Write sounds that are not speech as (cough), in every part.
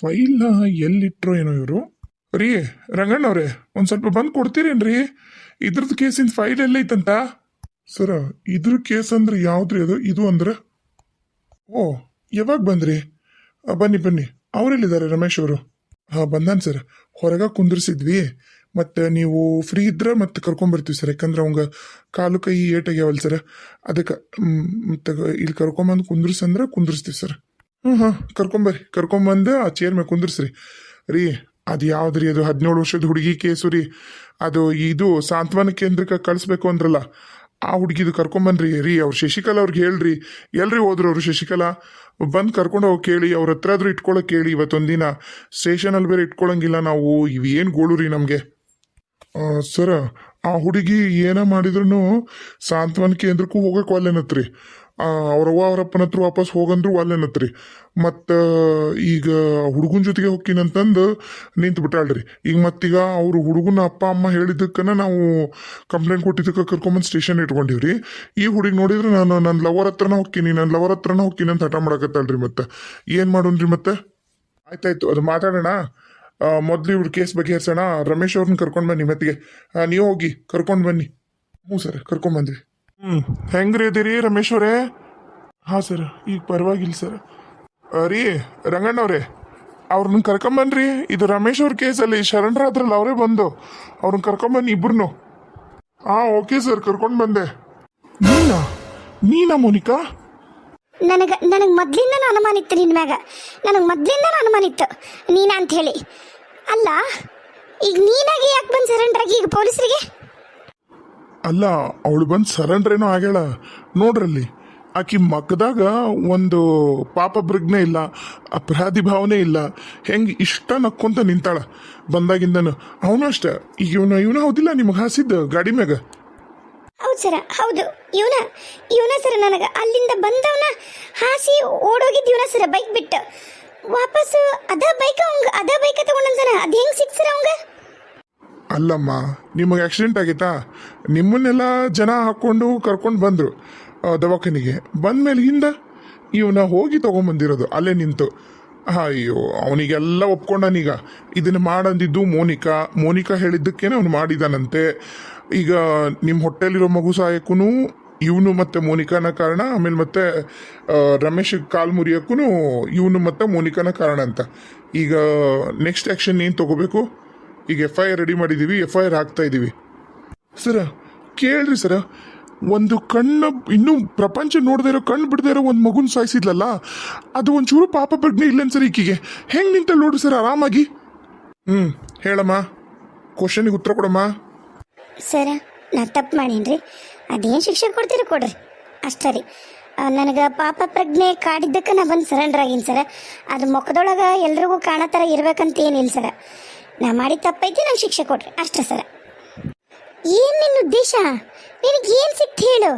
ಫೈಲ್ನ ಎಲ್ಲಿಟ್ರೋ ಏನೋ ಇವರು. ರೀ ರಂಗಣ್ಣವ್ರೆ ಒಂದು ಸ್ವಲ್ಪ ಬಂದು ಕೊಡ್ತೀರೇನ್ರಿ? ಇದ್ರದ್ದು ಕೇಸಿನ ಫೈಲ್ ಎಲ್ಲ ಐತಂತ? ಸರ, ಇದ್ರ ಕೇಸ್ ಅಂದ್ರೆ ಯಾವ್ದ್ರಿ ಅದು? ಇದು ಅಂದ್ರೆ? ಓ, ಯಾವಾಗ ಬಂದ್ರಿ? ಬನ್ನಿ ಬನ್ನಿ. ಅವರೆಲ್ಲಿದ್ದಾರೆ ರಮೇಶ್ ಅವರು? ಹಾಂ, ಬಂದಾನ ಸರ್. ಹೊರಗೆ ಕುಂದ್ರಿಸಿದ್ವಿ. ಮತ್ತು ನೀವು ಫ್ರೀ ಇದ್ರೆ ಮತ್ತೆ ಕರ್ಕೊಂಬರ್ತೀವಿ ಸರ್. ಯಾಕಂದ್ರೆ ಅವಂಗ ಕಾಲು ಕೈ ಏಟಾಗ್ಯಾವಲ್ಲ ಸರ್. ಅದಕ್ಕೆ ಮತ್ತೆ ಇಲ್ಲಿ ಕರ್ಕೊಂಬಂದು ಕುಂದ್ರಿಸಂದ್ರೆ ಕುಂದ್ರಿಸ್ತೀವಿ ಸರ್. ಹ್ಞೂ ಹಾಂ ಕರ್ಕೊಂಬರ್ರಿ, ಕರ್ಕೊಂಬಂದು ಆ ಚೇರ್ ಮೇಲೆ ಕುಂದ್ರಿಸ್ರಿ. ರೀ, ಅದು ಯಾವ್ದ್ರಿ ಅದು ಹದಿನೇಳು ವರ್ಷದ ಹುಡುಗಿ ಕೇಸು ರೀ. ಅದು ಇದು ಸಾಂತ್ವನ ಕೇಂದ್ರಕ್ಕೆ ಕಳಿಸ್ಬೇಕು ಅಂದ್ರಲ್ಲ, ಆ ಹುಡುಗಿದು ಕರ್ಕೊಂಬನ್ರಿ. ರೀ, ಅವ್ರು ಶಶಿಕಲಾ ಅವ್ರಿಗೆ ಹೇಳ್ರಿ. ಎಲ್ರಿ ಹೋದ್ರು ಅವರು ಶಶಿಕಲಾ? ಬಂದು ಕರ್ಕೊಂಡು ಹೋಗಿ ಕೇಳಿ, ಅವ್ರ ಹತ್ರ ಆದ್ರೂ ಇಟ್ಕೊಳಕ್ ಕೇಳಿ ಇವತ್ತೊಂದಿನ. ಸ್ಟೇಷನಲ್ಲಿ ಬೇರೆ ಇಟ್ಕೊಳಂಗಿಲ್ಲ ನಾವು. ಇವೇನು ಗೋಳು ರೀ ನಮಗೆ? ಸರ, ಆ ಹುಡುಗಿ ಏನ ಮಾಡಿದ್ರು ಸಾಂತ್ವನ ಕೇಂದ್ರಕ್ಕೂ ಹೋಗಕ್ಕೆ ಒಲ್ಲೆನತ್ರಿ. ಅವ್ರವ್ವ ಅವರಪ್ಪನ ಹತ್ರ ವಾಪಸ್ ಹೋಗಂದ್ರು ಅಲ್ಲೇನತ್ರಿ. ಮತ್ತು, ಈಗ ಹುಡುಗನ ಜೊತೆಗೆ ಹೋಗ್ತೀನಂತಂದು ನಿಂತು ಬಿಟ್ಟಾಳ್ರಿ ಈಗ ಮತ್ತೀಗ ಅವರು ಹುಡುಗನ ಅಪ್ಪ, ಅಮ್ಮ ಹೇಳಿದ್ದಕ್ಕನ ನಾವು ಕಂಪ್ಲೇಂಟ್ ಕೊಟ್ಟಿದ್ದಕ್ಕೆ ಕರ್ಕೊಂಬಂದು ಸ್ಟೇಷನ್ ಇಟ್ಕೊಂಡಿವ್ರಿ. ಈ ಹುಡುಗಿ ನೋಡಿದ್ರೆ ನಾನು ನನ್ನ ಲವರ್ ಹತ್ರನ ಹೋಗ್ತೀನಿ ನನ್ನ ಲವರ್ ಹತ್ರನ ಹೋಗ್ತೀನಿ ಅಂತ ಹಠ ಮಾಡಕತ್ತಾಳ್ರಿ ಮತ್ತೆ. ಏನು ಮಾಡೋಣ್ರಿ ಮತ್ತೆ? ಆಯ್ತಾಯ್ತು, ಅದು ಮಾತಾಡೋಣ. ಮೊದಲು ಇವ್ರ ಕೇಸ್ ಬಗೆಹರಿಸೋಣ ರಮೇಶ್ ಅವ್ರನ್ನ ಕರ್ಕೊಂಡು ಬನ್ನಿ ಮತ್ತಿಗೆ. ನೀವು ಹೋಗಿ, ಕರ್ಕೊಂಡು ಬನ್ನಿ. ಹ್ಞೂ ಸರ್, ಕರ್ಕೊಂಡು ಬಂದ್ವಿ. ಹ್ಞೂ ಹೆಂಗ್ರಿ ಇದೀರಿ ರಮೇಶ್ ಅವರೇ? ಹಾಂ ಸರ್, ಈಗ ಪರವಾಗಿಲ್ಲ ಸರ್. ರೀ ರಂಗಣ್ಣವ್ರೆ ಅವ್ರನ್ನ ಕರ್ಕೊಂಬನ್ರಿ. ಇದು ರಮೇಶ್ ಅವ್ರ ಕೇಸಲ್ಲಿ ಶರಣರಾದ್ರಲ್ಲ ಅವರೇ ಬಂದು. ಅವ್ರನ್ನ ಕರ್ಕೊಂಬನ್ನಿ ಇಬ್ರು ಹಾಂ, ಓಕೆ ಸರ್, ಕರ್ಕೊಂಡು ಬಂದೆ. ನೀನಾ? ನೀನಾ ಮೋನಿಕಾ? ನನಗೆ ನನಗೆ ಮೊದ್ಲಿಂದ ಅನುಮಾನ ಇತ್ತು ನಿನ್ನ ಮ್ಯಾಗ. ನನಗೆ ಮೊದ್ಲಿಂದ ಅನುಮಾನ ಇತ್ತು. ನೀನಾ ಅಂತ ಹೇಳಿ. ಅಲ್ಲ, ಈಗ ನೀನಾಗಿ ಯಾಕೆ ಬಂದು ಸರೆಂಡ್ರಾಗಿ ಈಗ ಪೊಲೀಸರಿಗೆ? ಅಲ್ಲ, ಅವಳು ಬಂದು ಸರೆಂಡ್ರೇನೋ ಆಗ್ಯಾಳ. ನೋಡ್ರಲ್ಲಿ, ಆಕಿ ಮಕ್ಕದಾಗ ಒಂದು ಪಾಪ ಪ್ರಜ್ಞೆ ಇಲ್ಲ, ಅಪರಾಧಿ ಭಾವನೆ ಇಲ್ಲ. ಹೆಂಗೆ ಇಷ್ಟ ನಕ್ಕೊಂತ ನಿಂತಾಳ. ಬಂದಾಗಿಂದನು, ಅವನು ಅಷ್ಟ ಈಗ ಇವನು ಇವನು ಹೌದಿಲ್ಲ ನಿಮಗೆ ಹಾಸಿದ್ದು ಗಾಡಿ ಮ್ಯಾಗ. ಹೌದು ಸರ, ಹೌದು, ಇವನ ಇವನ ಸರ ನನಗೆ ಅಲ್ಲಿಂದ ಬಂದವನ ಹಾಸಿ ಓಡೋಗಿದ್ದು ಸರ ಬೈಕ್ ಬಿಟ್ಟು. ವಾಪಸ್ ಅದ ಬೈಕ್ ಅವಂಗ, ಅದ ಬೈಕ್ ತಗೊಂಡಂತಾನ ಅದು ಹೆಂಗೆ ಸಿಕ್ ಸರ ಅವಂಗ? ಅಲ್ಲಮ್ಮ, ನಿಮಗೆ ಆಕ್ಸಿಡೆಂಟ್ ಆಗಿತ್ತಾ? ನಿಮ್ಮನ್ನೆಲ್ಲ ಜನ ಹಾಕ್ಕೊಂಡು ಕರ್ಕೊಂಡು ಬಂದರು ದವಾಖಾನಿಗೆ. ಬಂದ್ಮೇಲೆ ಹಿಂದೆ ಇವನ ಹೋಗಿ ತೊಗೊಂಬಂದಿರೋದು, ಅಲ್ಲೇ ನಿಂತು. ಅಯ್ಯೋ, ಅವನಿಗೆಲ್ಲ ಒಪ್ಕೊಂಡನೀಗ. ಇದನ್ನು ಮಾಡಂದಿದ್ದು ಮೋನಿಕಾ. ಮೋನಿಕಾ ಹೇಳಿದ್ದಕ್ಕೇನೆ ಅವನು ಮಾಡಿದಾನಂತೆ. ಈಗ ನಿಮ್ಮ ಹೊಟ್ಟೆಲಿರೋ ಮಗು ಸಹಾಯಕ್ಕೂ ಇವನು ಮತ್ತು ಮೋನಿಕಾನ ಕಾರಣ, ಆಮೇಲೆ ಮತ್ತೆ ರಮೇಶಿಗೆ ರಮೇಶ್ ಕಾಲ್ ಮುರಿಯೋಕ್ಕೂ ಇವನು ಮತ್ತು ಮೋನಿಕಾನ ಕಾರಣ ಅಂತ. ಈಗ ನೆಕ್ಸ್ಟ್ ಆ್ಯಕ್ಷನ್ ಏನು ತಗೋಬೇಕು? ಈಗ ಎಫ್ ಐ ಆರ್ ರೆಡಿ ಮಾಡಿದ್ದೀವಿ ಎಫ್ ಐ ಆರ್ ಹಾಕ್ತಾ ಇದ್ದೀವಿ ಸರ, ಕೇಳ್ರಿ ಸರ, ಒಂದು ಕಣ್ಣು, ಇನ್ನೂ ಪ್ರಪಂಚ ನೋಡದೇ ಇರೋ, ಕಣ್ಣು ಬಿಡದೇ ಇರೋ ಒಂದು ಮಗುನ ಸಾಯಿಸಿದ್ಲಲ್ಲ, ಅದು ಒಂಚೂರು ಪಾಪ ಪ್ರಜ್ಞೆ ಇಲ್ಲೇನು ಸರ್ ಈಕಿಗೆ? ಹೆಂಗೆ ನಿಂತ ನೋಡ್ರಿ ಸರ್ ಆರಾಮಾಗಿ? ಹ್ಞೂ ಹೇಳಮ್ಮ. ಕ್ವಶನಿಗೆ ಉತ್ತರ ಕೊಡಮ್ಮ. ಸರ ನಾ ತಪ್ಪು ಮಾಡೀನಿ ರೀ ಅದೇನು ಶಿಕ್ಷೆ ಕೊಡ್ತೀರಿ ಕೊಡ್ರಿ? ಅಷ್ಟೇ ರೀ ನನಗೆ ಪಾಪ ಪ್ರಜ್ಞೆ ಕಾಡಿದ್ದಕ್ಕೆ ನಾ ಬಂದು ಸರೆಂಡರ್ ಆಗೀನಿ ಸರ. ಅದು ಮುಖದೊಳಗೆ ಎಲ್ರಿಗೂ ಕಾಣೋ ಥರ ಇರ್ಬೇಕಂತ ಏನಿಲ್ಲ ಸರ. ನಾ ಮಾಡಿದ ತಪ್ಪೈತಿ, ನಂಗೆ ಶಿಕ್ಷೆ ಕೊಡ್ರಿ ಅಷ್ಟೇ ಸರ. ಏನು ನಿನ್ನ ಉದ್ದೇಶ? ನಿನಗೆ ಏನು ಸಿಕ್ತು ಹೇಳು?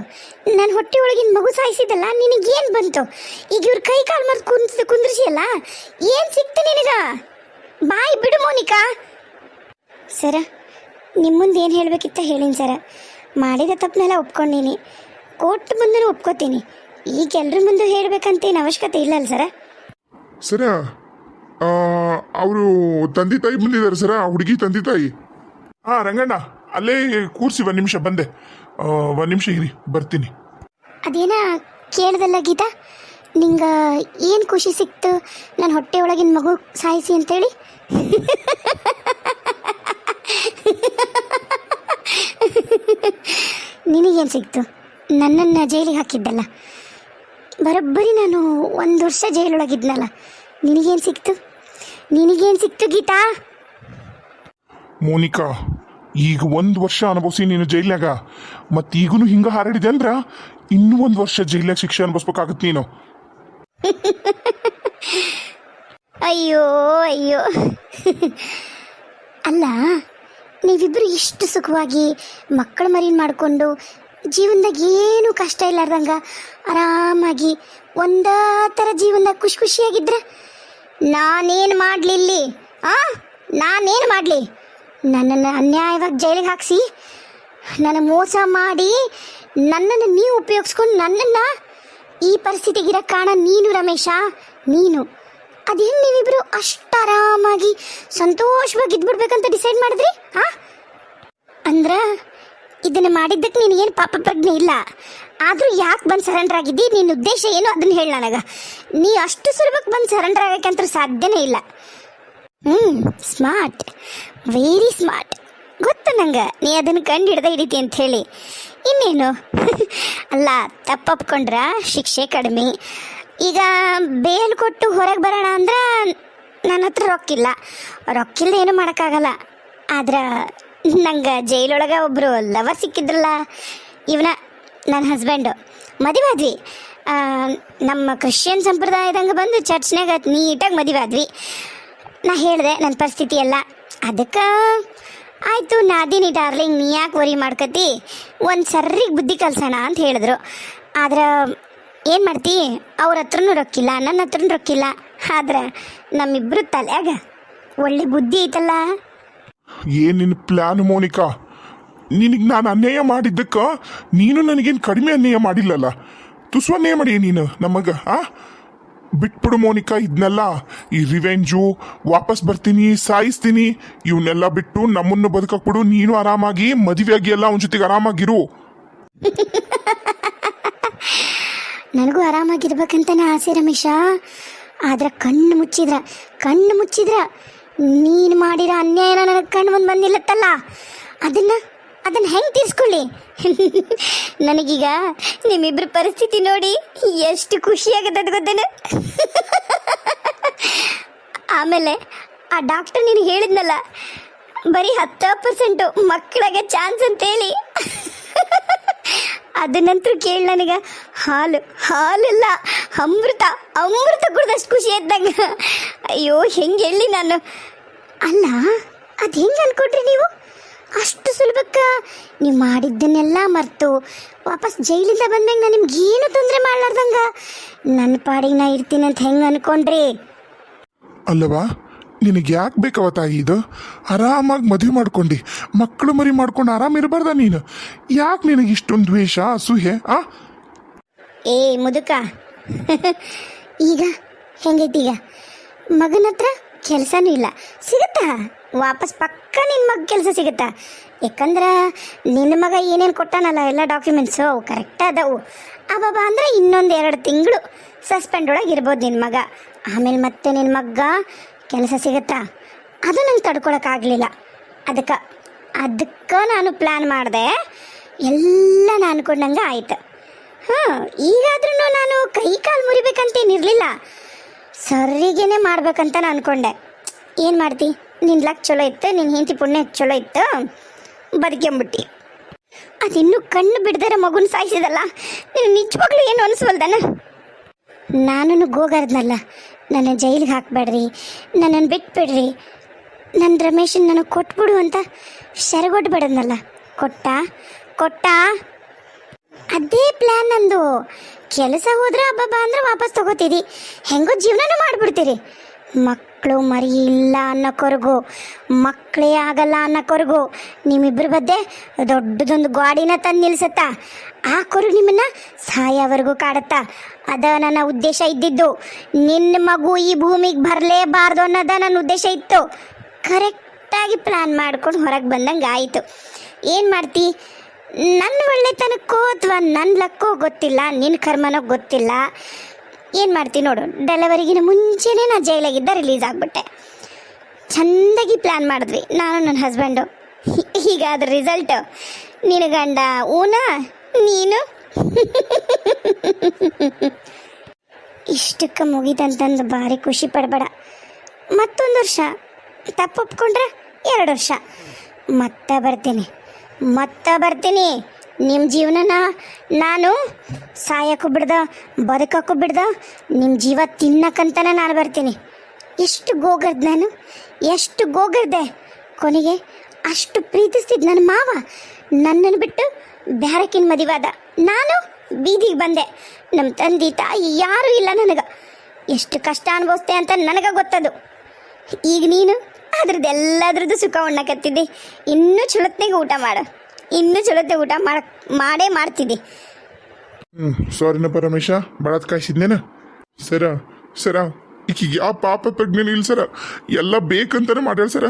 ನನ್ನ ಹೊಟ್ಟೆ ಒಳಗಿನ ಮಗು ಸಾಯಿಸಿದಲ್ಲ ನಿನಗೇನು ಬಂತು? ಈಗ ಇವ್ರ ಕೈ ಕಾಲು ಮರ್ದು ಕುಂದ್, ಕುಂದ್ರಿಸಿಯಲ್ಲ, ಏನು ಸಿಕ್ತು ನಿನಗ? ಬಾಯ್ ಬಿಡು ಮೋನಿಕಾ. ಸರ ನಿಮ್ಮ ಮುಂದೆ ಏನು ಹೇಳಬೇಕಿತ್ತ ಹೇಳಿನಿ ಸರ. ಮಾಡಿದ ತಪ್ಪನೆಲ್ಲ ಒಪ್ಕೊಂಡೀನಿ. ಕೋರ್ಟ್ ಮುಂದೆ ಒಪ್ಕೋತೀನಿ. ಈಗ ಎಲ್ರ ಮುಂದೆ ಹೇಳ್ಬೇಕಂತೇನು ಅವಶ್ಯಕತೆ ಇಲ್ಲಲ್ಲ ಸರ? ಸರ ಅವರು ತಂದೆ ತಾಯಿ ಬಂದಿದ್ದಾರೆ ಸರ ಆ ಹುಡುಗಿ ತಂದೆ ತಾಯಿ. ಹಾ ರಂಗಣ್ಣ ಅಲ್ಲೇ ಕೂರಿಸಿ ಒಂದು ನಿಮಿಷ ಬಂದೆ. ಒಂದು ನಿಮಿಷ ಇರಿ ಬರ್ತೀನಿ. ಅದೇನ ಕೇಳ್ದಲ್ಲ ಗೀತಾ? ನಿಂಗ ಏನು ಖುಷಿ ಸಿಕ್ತು? ನನ್ನ ಹೊಟ್ಟೆ ಒಳಗಿನ ಮಗು ಸಾಯಿಸಿ ಅಂತೇಳಿ? ನಿನಗೇನು ಸಿಕ್ತು? ನನ್ನನ್ನು ಜೈಲಿಗೆ ಹಾಕಿದ್ದಲ್ಲ. ಬರೋಬ್ಬರಿ ನಾನು ಒಂದು ವರ್ಷ ಜೈಲೊಳಗಿದ್ನಲ್ಲ. ನಿನಗೇನು ಸಿಕ್ತು? ನಿನಗೇನು ಸಿಕ್ತು ಗೀತಾ? ಮೋನಿಕಾ ಈಗ ಒಂದ್ ವರ್ಷ ಅನುಭವಿಸಿ ನೀನು ಜೈಲ್ನಾಗ ಮತ್ತು ಈಗೂ ಹಿಂಗ ಹಾರಾಡಿದೆ ಅಂದ್ರ ಇನ್ನೂ ಒಂದ್ ವರ್ಷ ಜೈಲ್ಯಾಗ ಶಿಕ್ಷೆ ಅನುಭವಿಸ್ಬೇಕಾಗತ್ತೆ ನೀನು. (laughs) ಅಯ್ಯೋ ಅಯ್ಯೋ. (laughs) ಅಲ್ಲ ನೀವಿಬ್ಬರು ಇಷ್ಟು ಸುಖವಾಗಿ ಮಕ್ಕಳ ಮರಿನ್ ಮಾಡಿಕೊಂಡು ಜೀವನದಾಗ ಏನು ಕಷ್ಟ ಇಲ್ಲಾರ್ದಂಗ ಆರಾಮಾಗಿ ಒಂದೇ ಥರ ಜೀವನದಾಗ ಖುಷಿ ಖುಷಿಯಾಗಿದ್ರ ನಾನೇನು ಮಾಡಲಿ ಇಲ್ಲಿ? ಆ? ನಾನೇನು ಮಾಡಲಿ? ನನ್ನನ್ನು ಅನ್ಯಾಯವಾಗಿ ಜೈಲಿಗೆ ಹಾಕಿಸಿ, ನನ್ನ ಮೋಸ ಮಾಡಿ ನನ್ನನ್ನು ನೀವು ಉಪಯೋಗಿಸ್ಕೊಂಡು ನನ್ನನ್ನು ಈ ಪರಿಸ್ಥಿತಿಗಿರೋ ಕಾರಣ ನೀನು, ರಮೇಶ, ನೀನು. ಅದೇನು ನೀವಿಬ್ಬರು ಅಷ್ಟು ಆರಾಮಾಗಿ ಸಂತೋಷವಾಗಿ ಇದ್ಬಿಡ್ಬೇಕಂತ ಡಿಸೈಡ್ ಮಾಡಿದ್ರಿ ಹಾಂ ಅಂದ್ರ ಇದನ್ನ ಮಾಡಿದ್ದಕ್ಕೆ ನೀನು ಏನು ಪಾಪ ಪ್ರಜ್ಞೆ ಇಲ್ಲ. ಆದ್ರೂ ಯಾಕೆ ಬಂದು ಸರೆಂಡರ್ ಆಗಿದ್ದಿ? ನಿನ್ನ ಉದ್ದೇಶ ಏನು? ಅದನ್ನ ಹೇಳಿ ನನಗ. ನೀ ಅಷ್ಟು ಸುಲಭಕ್ಕೆ ಬಂದು ಸರೆಂಡರ್ ಆಗಕ್ಕಂತೂ ಸಾಧ್ಯನೇ ಇಲ್ಲ. ಹ್ಮ್ ಸ್ಮಾರ್ಟ್ ವೆರಿ ಸ್ಮಾರ್ಟ್ ಗೊತ್ತು ನಂಗೆ. ನೀ ಅದನ್ನು ಕಂಡು ಹಿಡ್ದ ಹಿಡಿತಿ ಅಂತ ಹೇಳಿ. ಇನ್ನೇನು? (laughs) ಅಲ್ಲ, ತಪ್ಪಪ್ಕೊಂಡ್ರ ಶಿಕ್ಷೆ ಕಡಿಮೆ. ಈಗ ಬೇಲ್ ಕೊಟ್ಟು ಹೊರಗೆ ಬರೋಣ ಅಂದ್ರೆ ನನ್ನ ಹತ್ರ ರೊಕ್ಕಿಲ್ಲ. ರೊಕ್ಕಿಲ್ಲದೆ ಏನು ಮಾಡೋಕ್ಕಾಗಲ್ಲ. ಆದ್ರೆ ನಂಗೆ ಜೈಲೊಳಗೆ ಒಬ್ಬರು ಲವರ್ ಸಿಕ್ಕಿದ್ರಲ್ಲ, ಇವನ ನನ್ನ ಹಸ್ಬೆಂಡು ಮದುವೆ ಆದ್ವಿ. ನಮ್ಮ ಕ್ರಿಶ್ಚಿಯನ್ ಸಂಪ್ರದಾಯದಂಗೆ ಬಂದು ಚರ್ಚ್ನಾಗ ನೀಟಾಗಿ ಮದುವೆ ಆದ್ವಿ. ನಾ ಹೇಳಿದೆ ನನ್ನ ಪರಿಸ್ಥಿತಿ ಎಲ್ಲ, ಅದಕ್ಕೆ ಆಯಿತು ನಾದಿನಿ ಡಾರ್ಲಿಂಗ್ ನೀ ಯಾಕೆ ವರಿ ಮಾಡ್ಕತಿ ಒಂದು ಸರ್ರಿಗೆ ಬುದ್ಧಿ ಕಲ್ಸೋಣ ಅಂತ ಹೇಳಿದ್ರು. ಆದ್ರೆ ಏನು ಮಾಡ್ತಿ? ಅವ್ರ ಹತ್ರನೂ ರೊಕ್ಕಿಲ್ಲ, ನನ್ನ ಹತ್ರನೂ ರೊಕ್ಕಿಲ್ಲ. ಆದ್ರೆ ನಮ್ಮಿಬ್ಬರು ತಲೆಯಾಗ ಒಳ್ಳೆ ಬುದ್ಧಿ ಐತಲ್ಲ. ಏನ್ ನಿನ್ನ ಪ್ಲಾನ್ ಮೋನಿಕಾ? ನಿನಗೆ ನಾನು ಅನ್ಯಾಯ ಮಾಡಿದ್ದಕ್ಕ ನೀನು ನನಗೇನು ಕಡಿಮೆ ಅನ್ಯಾಯ ಮಾಡಿಲ್ಲಲ್ಲ? ತುಸು ಅನ್ಯಾಯ ಮಾಡಿ ನೀನು ನಮಗ, ಆ? ಬಿಟ್ಬಿಡು ಮೋನಿಕಾ ಇದನ್ನೆಲ್ಲ ಈ ರಿವೆಂಜು ವಾಪಸ್ ಬರ್ತೀನಿ, ಸಾಯಿಸ್ತೀನಿ ಇವನ್ನೆಲ್ಲ ಬಿಟ್ಟು ನಮ್ಮನ್ನು ಬದುಕಕ್ಬಿಡು, ನೀನು ಆರಾಮಾಗಿ, ಮದುವೆಯಾಗಿ ಎಲ್ಲ ಅವನ ಜೊತೆಗೆ ಆರಾಮಾಗಿರು. (laughs) ನನಗೂ ಆರಾಮಾಗಿರ್ಬೇಕಂತಾನೆ ಆಸೆ ರಮೇಶ. ಆದ್ರೆ ಕಣ್ಣು ಮುಚ್ಚಿದ್ರ ಕಣ್ಣು ಮುಚ್ಚಿದ್ರ. ನೀನು ಮಾಡಿರೋ ಅನ್ಯಾಯ ನನಗೆ ಕಣ್ಣು ಮುಂದೆ ಬಂದಿಲ್ಲತ್ತಲ್ಲ? ಅದನ್ನ ಅದನ್ನ ಹೆಂಗೆ ತೀರ್ಸ್ಕೊಳ್ಳಿ? ನನಗೀಗ ನಿಮ್ಮಿಬ್ರ ಪರಿಸ್ಥಿತಿ ನೋಡಿ ಎಷ್ಟು ಖುಷಿಯಾಗತ್ತದ ಗೊತ್ತೇನು? ಆಮೇಲೆ ಆ ಡಾಕ್ಟರ್ ನೀನು ಹೇಳಿದ್ನಲ್ಲ, ಬರೀ ಹತ್ತು ಪರ್ಸೆಂಟು ಮಕ್ಕಳಿಗೆ ಚಾನ್ಸ್ ಅಂತೇಳಿ. ಅದನ್ನಂತೂ ಕೇಳಿ ನನಗೆ ಹಾಲು, ಹಾಲಲ್ಲ ಅಮೃತ ಅಮೃತ ಕುಡ್ದಷ್ಟು ಖುಷಿ ಇದ್ದಂಗ ಅಯ್ಯೋ, ಹೆಂಗೆ ಹೇಳಿ ನಾನು? ಅಲ್ಲ ಅದು ಹೆಂಗೆ ಅನ್ಕೊಟ್ರಿ ನೀವು? ಅಷ್ಟು ಸುಲಭಕ್ಕ ನೀವು ಮಾಡಿದ್ದನ್ನೆಲ್ಲ ಮರ್ತು ವಾಪಸ್ ಜೈಲಿಂದ ಬಂದಂಗೆ ನಾನು ನಿಮ್ಗೆ ಏನು ತೊಂದರೆ ಮಾಡ್ಲಾರ್ದಂಗ? ನನ್ನ ಪಾಡಿಗೆ ನಾ ಇರ್ತೀನಿ ಅಂತ ಹೆಂಗೆ ಅನ್ಕೊಂಡ್ರಿ? ಅಲ್ಲವಾ ನಿನಗೆ ಯಾಕೆ ಬೇಕವ ತಾಯಿ ಇದು? ಆರಾಮಾಗಿ ಮದುವೆ ಮಾಡ್ಕೊಂಡು ಮಕ್ಕಳು ಮರಿ ಮಾಡ್ಕೊಂಡು ಆರಾಮ ಇರಬಾರ್ದ ನೀನು? ಯಾಕೆ ನಿನಗೆ ಇಷ್ಟೊಂದು ದ್ವೇಷ ಅಸೂಹೆ ಆ? ಏ ಮುದುಕ. (laughs) ಈಗ ಹೆಂಗೈತಿ ಈಗ? ಮಗನ ಹತ್ರ ಕೆಲಸನೂ ಇಲ್ಲ. ಸಿಗುತ್ತಾ? ವಾಪಸ್ ಪಕ್ಕ ನಿನ್ನ ಮಗ ಕೆಲಸ ಸಿಗುತ್ತಾ? ಯಾಕಂದ್ರೆ ನಿನ್ನ ಮಗ ಏನೇನು ಕೊಟ್ಟಾನಲ್ಲ ಎಲ್ಲ ಡಾಕ್ಯುಮೆಂಟ್ಸು ಅವು ಕರೆಕ್ಟ್ ಅದಾವು ಅಬ್ಬಬ್ಬ ಅಂದ್ರೆ ಇನ್ನೊಂದು ಎರಡು ತಿಂಗಳು ಸಸ್ಪೆಂಡ್ ಒಳಗೆ ಇರ್ಬೋದು ನಿನ್ನ ಮಗ. ಆಮೇಲೆ ಮತ್ತೆ ನಿನ್ನ ಮಗ ಕೆಲಸ ಸಿಗುತ್ತಾ? ಅದು ನಂಗೆ ತಡ್ಕೊಳಕ್ಕಾಗಲಿಲ್ಲ ಅದಕ್ಕೆ ಅದಕ್ಕೆ ನಾನು ಪ್ಲ್ಯಾನ್ ಮಾಡಿದೆ. ಎಲ್ಲ ನಾನು ಅನ್ಕೊಂಡಂಗೆ ಆಯ್ತು. ಹಾಂ ಈಗಾದ್ರೂ ನಾನು ಕೈ ಕಾಲು ಮುರಿಬೇಕಂತೇನಿರಲಿಲ್ಲ. ಸರಿಗೇನೆ ಮಾಡ್ಬೇಕಂತ ನಾನು ಅನ್ಕೊಂಡೆ. ಏನು ಮಾಡ್ತಿ? ನಿನ್ನ ಲಕ್ ಚಲೋ ಇತ್ತು ನಿನ್ನ ಹೆಂಡತಿ ಪುಣ್ಯ ಚಲೋ ಇತ್ತು ಬದುಕೊಂಬಿಟ್ಟಿ ಅದಿನ್ನೂ ಕಣ್ಣು ಬಿಡ್ದಾರ ಮಗುನ ಸಾಯಿಸಿದಲ್ಲ, ನೀನು ನಿಜವಾಗ್ಲೂ ಏನು ಅನಿಸ್ವಲ್ದನ? ನಾನು ಗೋಗರ್ದ್ನಲ್ಲ, ನನ್ನ ಜೈಲಿಗೆ ಹಾಕಬೇಡ್ರಿ ನನ್ನನ್ನು ಬಿಟ್ಬಿಡ್ರಿ. ನನ್ನ ರಮೇಶನ್ ನನಗೆ ಕೊಟ್ಬಿಡು ಅಂತ ಶರಗೊಟ್ಬಿಡದ್ನಲ್ಲ. ಕೊಟ್ಟ? ಕೊಟ್ಟ? ಅದೇ ಪ್ಲಾನ್ ನಂದು. ಕೆಲಸ ಹೋದ್ರೆ ಹಬ್ಬ ಅಂದ್ರೆ ವಾಪಸ್ ತಗೋತೀರಿ. ಹೆಂಗೋ ಜೀವನನೂ ಮಾಡ್ಬಿಡ್ತೀರಿ. ಮಕ್ಕಳು ಮರಿ ಇಲ್ಲ ಅನ್ನೋಕೊರ್ಗು ಮಕ್ಕಳೇ ಆಗಲ್ಲ ಅನ್ನೋಕೊರ್ಗು ನಿಮ್ಮಿಬ್ಬರ ಮಧ್ಯೆ ದೊಡ್ಡದೊಂದು ಗಾಡಿನ ತಂದು ನಿಲ್ಸತ್ತ? ಆ ಕೊರಗು ನಿಮ್ಮನ್ನ ಸಾಯೋವರೆಗೂ ಕಾಡತ್ತ? ಅದ ನನ್ನ ಉದ್ದೇಶ ಇದ್ದಿದ್ದು. ನಿನ್ನ ಮಗು ಈ ಭೂಮಿಗೆ ಬರಲೇಬಾರ್ದು ಅನ್ನೋದ ನನ್ನ ಉದ್ದೇಶ ಇತ್ತು. ಕರೆಕ್ಟಾಗಿ ಪ್ಲ್ಯಾನ್ ಮಾಡ್ಕೊಂಡು ಹೊರಗೆ ಬಂದಂಗೆ ಆಯಿತು. ಏನು ಮಾಡ್ತಿ? ನನ್ನ ಒಳ್ಳೆತನಕ್ಕೂ ಅಥವಾ ನನ್ನ ಲಕ್ಕೋ ಗೊತ್ತಿಲ್ಲ ನಿನ್ನ ಕರ್ಮನೋ ಗೊತ್ತಿಲ್ಲ. ಏನು ಮಾಡ್ತೀನಿ ನೋಡು ಡೆಲಿವರಿಗಿನ ಮುಂಚೆನೇ ನಾನು ಜೈಲಾಗಿದ್ದ ರಿಲೀಸ್ ಆಗಿಬಿಟ್ಟೆ. ಚೆಂದಾಗಿ ಪ್ಲ್ಯಾನ್ ಮಾಡಿದ್ವಿ, ನಾನು ನನ್ನ ಹಸ್ಬೆಂಡು ಈಗ ಅದ್ರ ರಿಸಲ್ಟು ನಿನ್ನ ಗಂಡ ಊನ, ನೀನು? ಇಷ್ಟಕ್ಕೆ ಮುಗಿದಂತಂದು ಭಾರಿ ಖುಷಿ ಪಡಬೇಡ. ಮತ್ತೊಂದು ವರ್ಷ ತಪ್ಪು ಒಪ್ಕೊಂಡ್ರೆ ಎರಡು ವರ್ಷ. ಮತ್ತೆ ಬರ್ತೀನಿ. ಮತ್ತೆ ಬರ್ತೀನಿ. ನಿಮ್ಮ ಜೀವನನ ನಾನು ಸಾಯಕ್ಕೂ ಬಿಡ್ದ, ಬದುಕಕ್ಕೂ ಬಿಡ್ದ ನಿಮ್ಮ ಜೀವ ತಿನ್ನಕ್ಕಂತನೇ ನಾನು ಬರ್ತೀನಿ. ಎಷ್ಟು ಗೋಗರ್ದು ನಾನು, ಎಷ್ಟು ಗೋಗರ್ದೆ. ಕೊನೆಗೆ ಅಷ್ಟು ಪ್ರೀತಿಸ್ತಿದ್ದು ನನ್ನ ಮಾವ. ನನ್ನನ್ನು ಬಿಟ್ಟು ಬ್ಯಾರಕಿನ ಮದಿವಾದ. ನಾನು ಬೀದಿಗೆ ಬಂದೆ. ನಮ್ಮ ತಂದೆ ತಾಯಿ ಯಾರೂ ಇಲ್ಲ ನನಗೆ. ಎಷ್ಟು ಕಷ್ಟ ಅನುಭವಿಸ್ತೆ ಅಂತ ನನಗೆ ಗೊತ್ತದು. ಈಗ ನೀನು ಅದ್ರದ್ದು ಎಲ್ಲದ್ರದ್ದು ಸುಖ ಉಣ್ಣಕತ್ತಿದ್ದಿ. ಇನ್ನೂ ಚಲೋತ್ನಾಗ ಊಟ ಮಾಡು. ಇನ್ನೂ ಚಲೋತ್ತೆ ಊಟ ಮಾಡ, ಮಾಡೇ ಮಾಡ್ತಿದ್ದಿ. ಹ್ಞೂ ಸಾರಿನ ಪರಮೇಶ ಭಾಳ ಕಾಯಿಸಿದ್ನೇನ? ಸರ ಸರ. ಈಕಿಗೆ ಯಾವ ಪಾಪ ಪ್ರಜ್ಞೆ ಇಲ್ಲ ಸರ, ಎಲ್ಲ ಬೇಕಂತಾನೆ ಮಾಡ್ಯಾಳ ಸರ.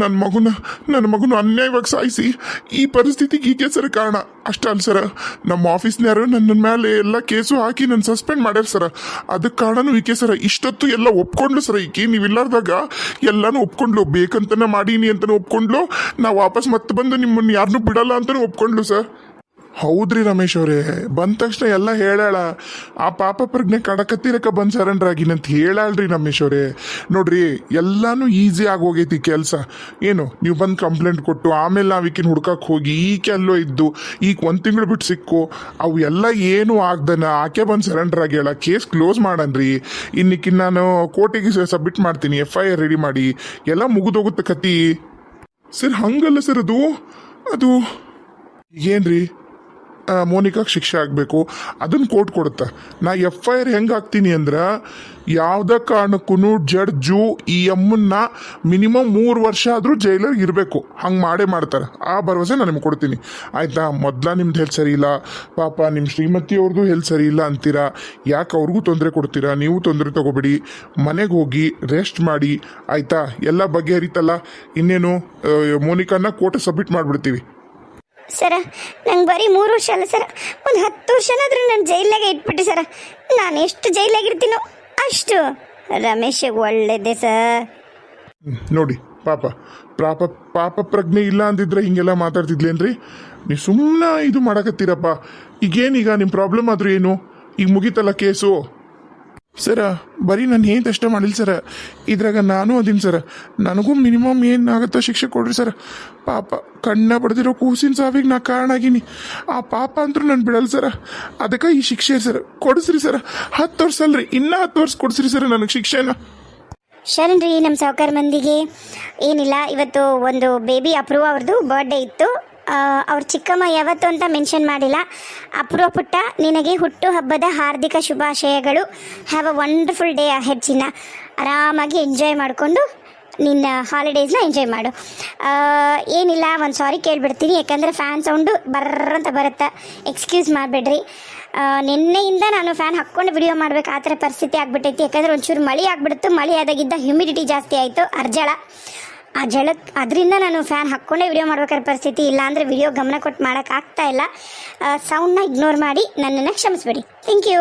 ನನ್ನ ಮಗುನ ನನ್ನ ಮಗುನ ಅನ್ಯಾಯವಾಗಿ ಸಾಯಿಸಿ ಈ ಪರಿಸ್ಥಿತಿಗೆ ಈಕೆ ಸರ ಕಾರಣ. ಅಷ್ಟ ಅಲ್ಲ ಸರ, ನಮ್ಮ ಆಫೀಸ್ನ್ಯಾರು ನನ್ನ ಮೇಲೆ ಎಲ್ಲ ಕೇಸು ಹಾಕಿ ನನ್ನ ಸಸ್ಪೆಂಡ್ ಮಾಡ್ಯಾರ ಸರ. ಅದಕ್ಕೆ ಕಾರಣನೂ ಈಕೆ ಸರ, ಇಷ್ಟೊತ್ತು ಎಲ್ಲ ಒಪ್ಕೊಂಡ್ಲು ಸರ ಈಕೆ. ನೀವು ಇಲ್ಲಾರ್ದಾಗ ಎಲ್ಲಾನು ಒಪ್ಕೊಂಡ್ಲು. ಬೇಕಂತಾನೆ ಮಾಡೀನಿ ಅಂತಾನೆ ಒಪ್ಕೊಂಡ್ಲು. ನಾ ವಾಪಸ್ ಮತ್ತೆ ಬಂದು ನಿಮ್ಮನ್ನು ಯಾರನ್ನೂ ಬಿಡಲ್ಲ ಅಂತಾನೆ ಒಪ್ಕೊಂಡ್ಲು ಸರ್. ಹೌದ್ರಿ ರಮೇಶ್ ಅವರೇ. ಬಂದ ತಕ್ಷಣ ಎಲ್ಲ ಹೇಳಾಳ. ಆ ಪಾಪ ಪ್ರಜ್ಞೆ ಕಡಕತ್ತಿರಕ ಬಂದ್ ಅಂತ ಹೇಳಾಳ್ರಿ ರಮೇಶ್ ಅವರೇ. ನೋಡ್ರಿ, ಎಲ್ಲಾನು ಈಸಿ ಆಗೋಗೈತಿ ಕೆಲಸ. ಏನು, ನೀವು ಬಂದು ಕಂಪ್ಲೇಂಟ್ ಕೊಟ್ಟು, ಆಮೇಲೆ ನಾವು ಈಕಿನ ಹುಡ್ಕಕ್ಕೆ ಹೋಗಿ ಈಕೆಲ್ಲೋ ಇದ್ದು ಈಗ ಒಂದು ತಿಂಗಳು ಬಿಟ್ಟು ಸಿಕ್ಕು, ಅವು ಎಲ್ಲ ಏನು ಆಗ್ದನ, ಆಕೆ ಬಂದು ಸರೆಂಡರ್ ಹೇಳ, ಕೇಸ್ ಕ್ಲೋಸ್ ಮಾಡನ್ರಿ. ಇನ್ನಿಕ್ಕಿ ನಾನು ಕೋರ್ಟಿಗೆ ಸಬ್ಮಿಟ್ ಮಾಡ್ತೀನಿ ಎಫ್ ಐ ಆರ್ ರೆಡಿ ಮಾಡಿ. ಎಲ್ಲ ಮುಗಿದೋಗುತ್ತೆ ಕತಿ. ಸರ್, ಹಂಗಲ್ಲ ಸರ್ ಅದು. ಅದು, ಏನ್ರಿ? ಮೋನಿಕಾಗ್ ಶಿಕ್ಷೆ ಆಗಬೇಕು. ಅದನ್ನು ಕೋರ್ಟ್ ಕೊಡುತ್ತೆ. ನಾ ಎಫ್ ಐ ಆರ್ ಹೆಂಗೆ ಹಾಕ್ತೀನಿ ಅಂದ್ರೆ, ಯಾವುದೇ ಕಾರಣಕ್ಕೂ ಜಡ್ಜು ಈ ಎಮ್ಮನ್ನ ಮಿನಿಮಮ್ ಮೂರು ವರ್ಷ ಆದರೂ ಜೈಲರ್ ಇರಬೇಕು. ಹಂಗೆ ಮಾಡೇ ಮಾಡ್ತಾರೆ. ಆ ಭರವಸೆ ನಾನು ನಿಮ್ಗೆ ಕೊಡ್ತೀನಿ. ಆಯಿತಾ? ಮೊದಲ ನಿಮ್ದು ಹೆಲ್ತ್ ಸರಿ ಇಲ್ಲ. ಪಾಪ ನಿಮ್ಮ ಶ್ರೀಮತಿ ಅವ್ರದ್ದು ಹೆಲ್ತ್ ಸರಿ ಇಲ್ಲ ಅಂತೀರಾ? ಯಾಕೆ ಅವ್ರಿಗೂ ತೊಂದರೆ ಕೊಡ್ತೀರಾ? ನೀವು ತೊಂದರೆ ತೊಗೋಬೇಡಿ. ಮನೆಗೆ ಹೋಗಿ ರೆಸ್ಟ್ ಮಾಡಿ. ಆಯಿತಾ? ಎಲ್ಲ ಬಗೆಹರಿತಲ್ಲ? ಇನ್ನೇನು ಮೋನಿಕಾನ ಕೋರ್ಟ್ ಸಬ್ಮಿಟ್ ಮಾಡಿಬಿಡ್ತೀವಿ. ಸರ, ನಂಗೆ ಬರೀ ಮೂರು ವರ್ಷ ಅಲ್ಲ ಸರ. ಒಂದು ಹತ್ತು ವರ್ಷನಾದರೂ ನಾನು ಜೈಲಾಗೆ ಇಟ್ಬಿಟ್ಟು ಸರ. ನಾನು ಎಷ್ಟು ಜೈಲಾಗಿರ್ತೀನೋ ಅಷ್ಟು ರಮೇಶಿಗೆ ಒಳ್ಳೇದೇ ಸರ್. ನೋಡಿ, ಪಾಪ ಪಾಪ ಪಾಪ ಪ್ರಜ್ಞೆ ಇಲ್ಲ ಅಂದಿದ್ರೆ ಹಿಂಗೆಲ್ಲ ಮಾತಾಡ್ತಿದ್ಲೇನ್ರಿ? ನೀವು ಸುಮ್ಮನೆ ಇದು ಮಾಡಕತ್ತೀರಪ್ಪ. ಈಗೇನೀಗ ನಿಮ್ಮ ಪ್ರಾಬ್ಲಮ್ ಆದರೂ ಏನು? ಈಗ ಮುಗಿತಲ್ಲ ಕೇಸು? ಸರ ಬರೀ ನಾನು ಏನು ಅಷ್ಟೇ ಮಾಡಿಲ್ಲ ಸರ ಇದ್ರಾಗ ನಾನು ಅದೀನಿ ಸರ ನನಗೂ ಮಿನಿಮಮ್ ಏನಾಗುತ್ತೋ ಶಿಕ್ಷೆ ಕೊಡ್ರಿ ಸರ ಪಾಪ, ಕಣ್ಣ ಬಡ್ದಿರೋ ಕೂಸಿನ ಸಾವಿಗೆ ನಾ ಕಾರಣ ಆಗೀನಿ. ಆ ಪಾಪ ಅಂತೂ ನಾನು ಬಿಡಲ್ಲ ಸರ ಅದಕ್ಕೆ ಈ ಶಿಕ್ಷೆ ಸರ್ ಕೊಡಿಸ್ರಿ ಸರ್ ಹತ್ತು ವರ್ಷ ಅಲ್ರಿ. ಇನ್ನೂ ಹತ್ತು ವರ್ಷ ಕೊಡಿಸ್ರಿ ಸರ ನನಗೆ ಶಿಕ್ಷೆನ. ಶರಣ್ರಿ ನಮ್ಮ ಸಾವುಕಾರ ಮಂದಿಗೆ. ಏನಿಲ್ಲ, ಇವತ್ತು ಒಂದು ಬೇಬಿ ಅಪ್ರೂವ್ ಅವ್ರದ್ದು ಬರ್ಡೇ ಇತ್ತು. ಅವ್ರ ಚಿಕ್ಕಮ್ಮ ಯಾವತ್ತು ಅಂತ ಮೆನ್ಷನ್ ಮಾಡಿಲ್ಲ. ಅಪ್ರೂವ ಪುಟ್ಟ, ನಿನಗೆ ಹುಟ್ಟು ಹಬ್ಬದ ಹಾರ್ದಿಕ ಶುಭಾಶಯಗಳು. Have a wonderful day ahead ಚಿನ್ನ. ಆರಾಮಾಗಿ ಎಂಜಾಯ್ ಮಾಡಿಕೊಂಡು ನಿನ್ನ ಹಾಲಿಡೇಸ್ನ ಎಂಜಾಯ್ ಮಾಡು. ಏನಿಲ್ಲ, ಒಂದು ಸಾರಿ ಕೇಳಿಬಿಡ್ತೀನಿ. ಯಾಕಂದರೆ ಫ್ಯಾನ್ ಸೌಂಡು ಬರ್ರ ಅಂತ ಬರುತ್ತೆ. ಎಕ್ಸ್ಕ್ಯೂಸ್ ಮಾಡಿಬಿಡ್ರಿ. ನಿನ್ನೆಯಿಂದ ನಾನು ಫ್ಯಾನ್ ಹಾಕ್ಕೊಂಡು ವಿಡಿಯೋ ಮಾಡ್ಬೇಕು. ಆ ಥರ ಪರಿಸ್ಥಿತಿ ಆಗಿಬಿಟ್ಟೈತಿ. ಯಾಕಂದ್ರೆ ಒಂಚೂರು ಮಳೆ ಆಗಿಬಿಡ್ತು. ಮಳೆ ಆದಾಗಿದ್ದ ಹ್ಯುಮಿಡಿಟಿ ಜಾಸ್ತಿ ಆಯಿತು. ಅರ್ಜಳ. ಆ ಜಳಕ್ಕೆ ಅದರಿಂದ ನಾನು ಫ್ಯಾನ್ ಹಾಕ್ಕೊಂಡೇ ವಿಡಿಯೋ ಮಾಡ್ಬೇಕಾದ ಪರಿಸ್ಥಿತಿ ಇಲ್ಲ ಅಂದರೆ ವಿಡಿಯೋ ಗಮನ ಕೊಟ್ಟು ಮಾಡೋಕ್ಕಾಗ್ತಾ ಇಲ್ಲ. ಸೌಂಡ್ನ ಇಗ್ನೋರ್ ಮಾಡಿ ನನ್ನನ್ನು ಕ್ಷಮಿಸ್ಬೇಡಿ. Thank you